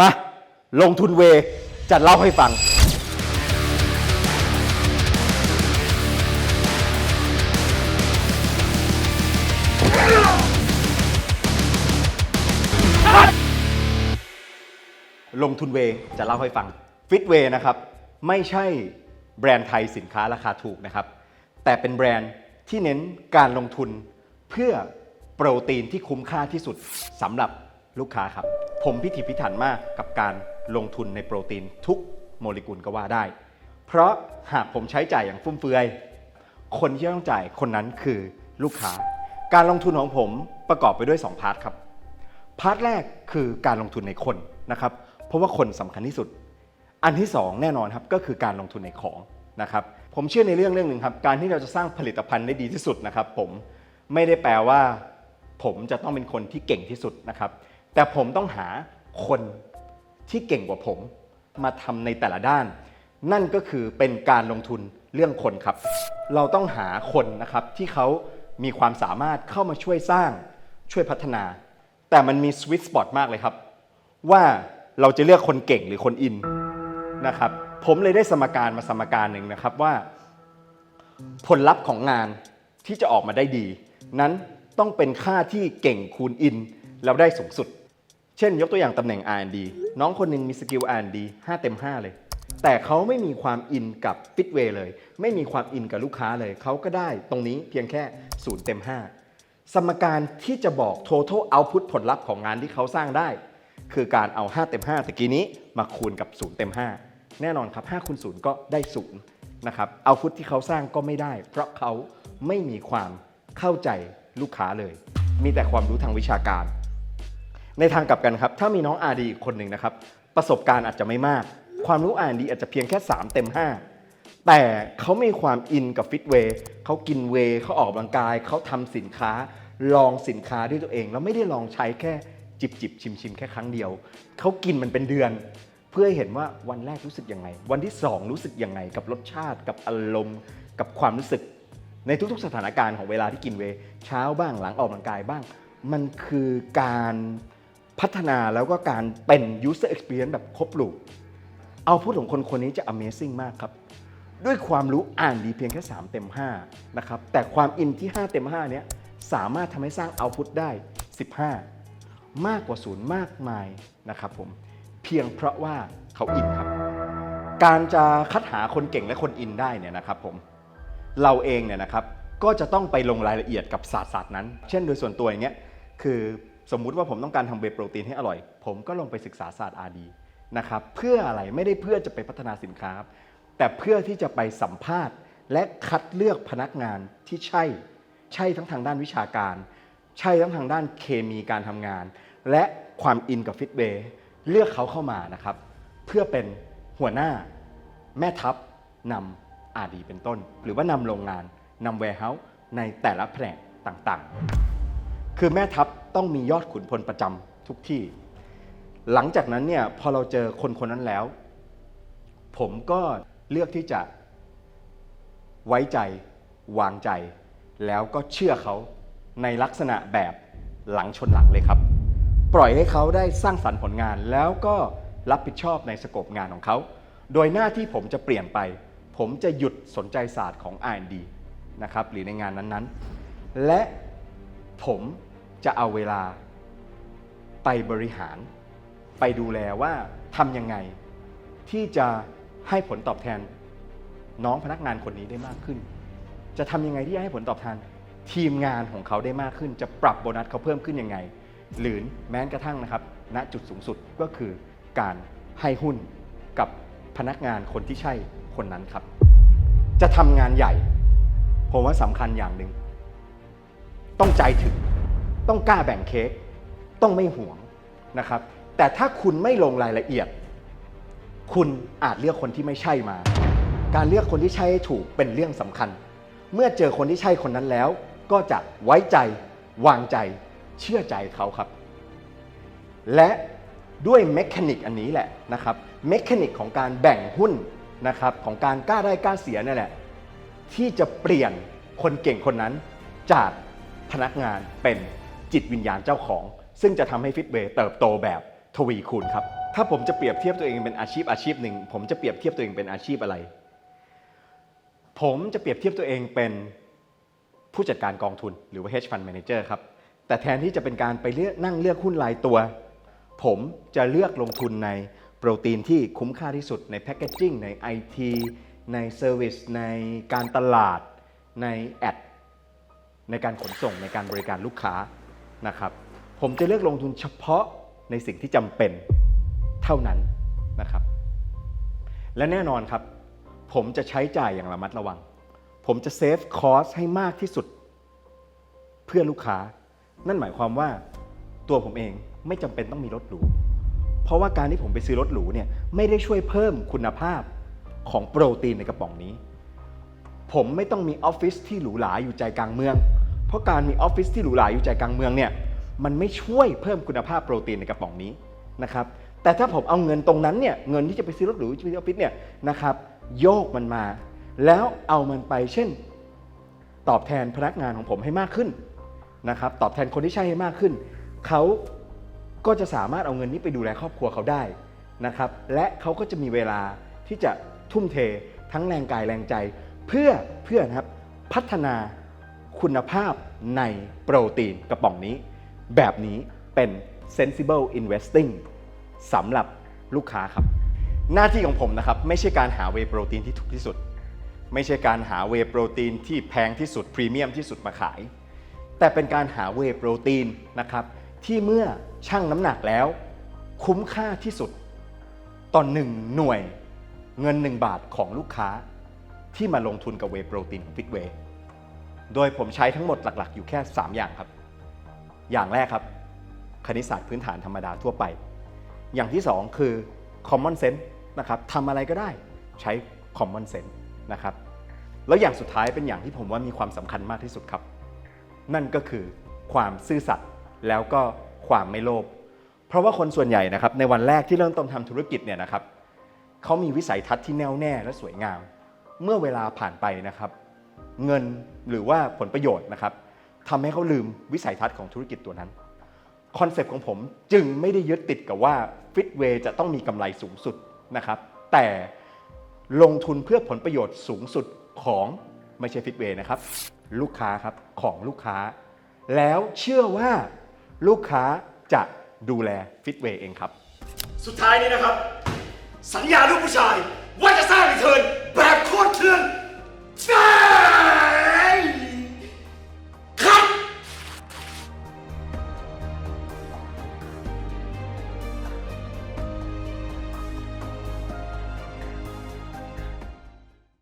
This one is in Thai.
มา ลงทุนเวจะเล่าให้ฟัง ลงทุนเวจะเล่าให้ฟังฟิตเวนะครับ ไม่ใช่แบรนด์ไทยสินค้าราคาถูกนะครับ แต่เป็นแบรนด์ที่เน้นการลงทุนเพื่อโปรตีนที่คุ้มค่าที่สุดสำหรับลูกค้าครับ ผมพิถีพิถันมากกับการลงทุนในโปรตีนทุกโมเลกุลก็ว่าได้ เพราะหากผมใช้จ่ายอย่างฟุ่มเฟือย คนที่ต้องจ่ายคนนั้นคือลูกค้า การลงทุนของผมประกอบไปด้วย 2 พาร์ทครับ พาร์ทแรกคือการลงทุนในคนนะครับ เพราะว่าคนสำคัญที่สุด อันที่ 2 แน่นอนครับก็คือการลงทุนในของนะครับ ผมเชื่อในเรื่องเรื่องหนึ่งครับ การที่เราจะสร้างผลิตภัณฑ์ได้ดีที่สุดนะครับ ผมไม่ได้แปลว่า ผมจะต้องเป็นคนที่เก่งที่สุดนะครับ แต่ผมต้องหาคนที่เก่งกว่าผม มาทำในแต่ละด้าน นั่นก็คือเป็นการลงทุนเรื่องคนครับ เราต้องหาคนนะครับที่เขามีความสามารถเข้ามาช่วยสร้างช่วยพัฒนา แต่มันมีสวิตสปอตมากเลยครับ ว่าเราจะเลือกคนเก่งหรือคนอินนะครับ ผมเลยได้สมการมาสมการหนึ่งนะครับว่า ผลลัพธ์ของงานที่จะออกมาได้ดี นั้นต้องเป็นค่าที่เก่งคูณอินแล้วได้สูงสุด เช่น ยกตัวอย่างตำแหน่ง R&D น้องคนหนึ่งมีสกิล R&D 5 เต็ม 5 เลย แต่เขาไม่มีความอินกับฟิตเวย์เลย ไม่มีความอินกับลูกค้าเลย เขาก็ได้ตรงนี้เพียงแค่0เต็ม 5 สมการที่จะบอก total output ผลลัพธ์ของงานที่เขาสร้างได้ คือการเอา 5 เต็ม 5ตะกี้นี้มาคูณกับ 0 เต็ม 5 แน่นอนครับ5คูณ0ก็ได้0นะครับเอาฟุตที่เขาสร้างก็ไม่ได้ เพราะเขาไม่มีความเข้าใจลูกค้าเลย มีแต่ความรู้ทางวิชาการ ในทางกลับกันครับ ถ้ามีน้องอาดีอีกคนหนึ่งนะครับ ประสบการณ์อาจจะไม่มาก ความรู้อาดีอาจจะเพียงแค่ 3 เต็ม 5 แต่เขามีความอินกับฟิตเวย์เขากินเวย์เขาออกกำลังกาย เขาทำสินค้า ลองสินค้าด้วยตัวเอง แล้วไม่ได้ลองใช้แค่จิบจิบชิมชิมแค่ครั้งเดียว เขากินมันเป็นเดือน เพื่อเห็นว่าวันแรกรู้สึกยังไง วันที่ 2 รู้สึกยังไง กับรสชาติกับอารมณ์ กับความรู้สึก ในทุกๆ สถานการณ์ของเวลาที่กินเวย์เช้าบ้างหลังออกกำลังกายบ้าง มันคือการ พัฒนาแล้วก็การเป็น user experience แบบครบลูกเอาพูดของคนคนนี้จะ amazing มากครับ ด้วยความรู้อ่านดีเพียงแค่ 3 เต็ม 5 นะครับ แต่ความอินที่ 5 เต็ม 5 เนี้ยสามารถทำให้สร้างเอาพุตได้ 15 มากกว่าศูนย์มากมายนะครับผมเพียงเพราะว่าเขาอินครับ การจะคัดหาคนเก่งและคนอินได้เนี่ยนะครับผมเราเองเนี่ยนะครับก็จะต้องไปลงรายละเอียดกับศาสตร์ศาสตร์นั้น เช่นโดยส่วนตัวอย่างเงี้ยคือ สมมุติว่าผมต้องการทำเวโปรตีนให้อร่อย ผมก็ลงไปศึกษาศาสตร์ RD นะครับเพื่ออะไรไม่ได้เพื่อจะไปพัฒนาสินค้า แต่เพื่อที่จะไปสัมภาษณ์ และคัดเลือกพนักงานที่ใช่ ใช่ทั้งทางด้านวิชาการ ใช่ทั้งทางด้านเคมีการทำงาน และความอินกับฟิตเวย์เลือกเขาเข้ามานะครับเพื่อเป็นหัวหน้าแม่ทัพนำอาดีเป็นต้น หรือว่านำโรงงานนำ warehouse ในแต่ละแผนกต่างๆ คือแม่ทัพต้องมียอดขุนพลประจำทุกที่ หลังจากนั้นเนี่ยพอเราเจอคนคนนั้นแล้ว ผมก็เลือกที่จะไว้ใจวางใจ แล้วก็เชื่อเขาในลักษณะแบบหลังชนหลังเลยครับ ปล่อยให้เขาได้สร้างสรรค์ผลงานแล้วก็รับผิดชอบในสโคปงานของเขา โดยหน้าที่ผมจะเปลี่ยนไป ผมจะหยุดสนใจศาสตร์ของ R&D นะครับหรือในงานนั้นๆ และผม จะเอาเวลาไปบริหารไปดูแลว่าทำยังไง ที่จะให้ผลตอบแทน น้องพนักงานคนนี้ได้มากขึ้น จะทำยังไงที่จะให้ผลตอบแทนทีมงานของเขาได้มากขึ้น จะปรับโบนัสเขาเพิ่มขึ้นยังไง หรือแม้กระทั่งนะครับ ณจุดสูงสุดก็คือการให้หุ้นกับพนักงานคนที่ใช่คนนั้นครับ จะทำงานใหญ่ ผมว่าสำคัญอย่างหนึ่งต้องใจถึง ต้องกล้าแบ่งเค้กต้องไม่หวงนะครับ แต่ถ้าคุณไม่ลงรายละเอียด คุณอาจเลือกคนที่ไม่ใช่มา การเลือกคนที่ใช่ให้ถูกเป็นเรื่องสำคัญ เมื่อเจอคนที่ใช่คนนั้นแล้ว ก็จะไว้ใจวางใจเชื่อใจเขาครับ และด้วยเมคานิกอันนี้แหละนะครับเมคานิกของการแบ่งหุ้นนะครับของการกล้าได้กล้าเสียนี่แหละที่จะเปลี่ยนคนเก่งคนนั้นจากพนักงานเป็น จิตวิญญาณเจ้าของ ซึ่งจะทำให้ฟิตเวย์เติบโตแบบทวีคูณครับ ถ้าผมจะเปรียบเทียบตัวเองเป็นอาชีพอาชีพหนึ่ง ผมจะเปรียบเทียบตัวเองเป็นอาชีพอะไร ผมจะเปรียบเทียบตัวเองเป็นผู้จัดการกองทุนหรือว่า hedge fund manager ครับ แต่แทนที่จะเป็นการไปเลือกนั่งเลือกหุ้นรายตัว ผมจะเลือกลงทุนในโปรตีนที่คุ้มค่าที่สุดในแพ c เกจจิ้งใน IT ในเซอร์วิสในการตลาดในแอดในการขนส่งในการบริการลูกค้า นะครับ ผมจะเลือกลงทุนเฉพาะในสิ่งที่จำเป็นเท่านั้นนะครับ และแน่นอนครับ ผมจะใช้จ่ายอย่างระมัดระวัง ผมจะเซฟคอสให้มากที่สุด เพื่อลูกค้า นั่นหมายความว่าตัวผมเองไม่จำเป็นต้องมีรถหรู เพราะว่าการที่ผมไปซื้อรถหรูเนี่ยไม่ได้ช่วยเพิ่มคุณภาพของโปรตีนในกระป๋องนี้ ผมไม่ต้องมีออฟฟิศที่หรูหราอยู่ใจกลางเมือง เพราะการมีออฟฟิศที่หรูหราอยู่ใจกลางเมืองเนี่ยมันไม่ช่วยเพิ่มคุณภาพโปรตีนในกระป๋องนี้นะครับแต่ถ้าผมเอาเงินตรงนั้นเนี่ยเงินที่จะไปซื้อรถหรูที่ไปซื้อออฟฟิศเนี่ยนะครับโยกมันมา แล้วเอามันไปเช่น ตอบแทนพนักงานของผมให้มากขึ้นนะครับตอบแทนคนที่ใช่ให้มากขึ้นเขาก็จะสามารถเอาเงินนี้ไปดูแลครอบครัวเขาได้นะครับและเขาก็จะมีเวลาที่จะทุ่มเททั้งแรงกายแรงใจ เพื่อเพื่อนะครับพัฒนา คุณภาพในโปรตีนกระป๋องนี้ แบบนี้เป็น sensible investing สำหรับลูกค้าครับ หน้าที่ของผมนะครับ ไม่ใช่การหาเวโปรตีนที่ถูกที่สุด ไม่ใช่การหาเวโปรตีนที่แพงที่สุด พรีเมียมที่สุดมาขาย แต่เป็นการหาเวโปรตีนนะครับ ที่เมื่อชั่งน้ำหนักแล้ว คุ้มค่าที่สุดต่อหนึ่งหน่วยเงิน 1 บาทของลูกค้าที่มาลงทุนกับเวโปรตีนของฟิตเวย์ โดยผมใช้ทั้งหมดหลัก ๆ อยู่แค่ 3 อย่างครับ อย่างแรกครับ คณิตศาสตร์พื้นฐานธรรมดาทั่วไป อย่างที่ 2 คือ common sense นะครับทำอะไรก็ได้ใช้ common sense นะครับ แล้วอย่างสุดท้ายเป็นอย่างที่ผมว่ามีความสำคัญมากที่สุดครับ นั่นก็คือความซื่อสัตย์แล้วก็ความไม่โลภเพราะว่าคนส่วนใหญ่นะครับในวันแรกที่เริ่มต้นทำธุรกิจเนี่ยนะครับเขามีวิสัยทัศน์ที่แน่วแน่และสวยงาม เมื่อเวลาผ่านไปนะครับ เงินหรือว่าผลประโยชน์นะครับทำให้เขาลืมวิสัยทัศน์ของธุรกิจตัวนั้นคอนเซปต์ของผมจึงไม่ได้ยึดติดกับว่าฟิตเวย์จะต้องมีกำไรสูงสุดนะครับแต่ลงทุนเพื่อผลประโยชน์สูงสุดของไม่ใช่ฟิตเวย์นะครับ ลูกค้าครับของลูกค้า แล้วเชื่อว่าลูกค้าจะดูแลฟิตเวย์เองครับ สุดท้ายนี้นะครับ สัญญาลูกผู้ชาย ว่าจะสร้างรีเทิร์น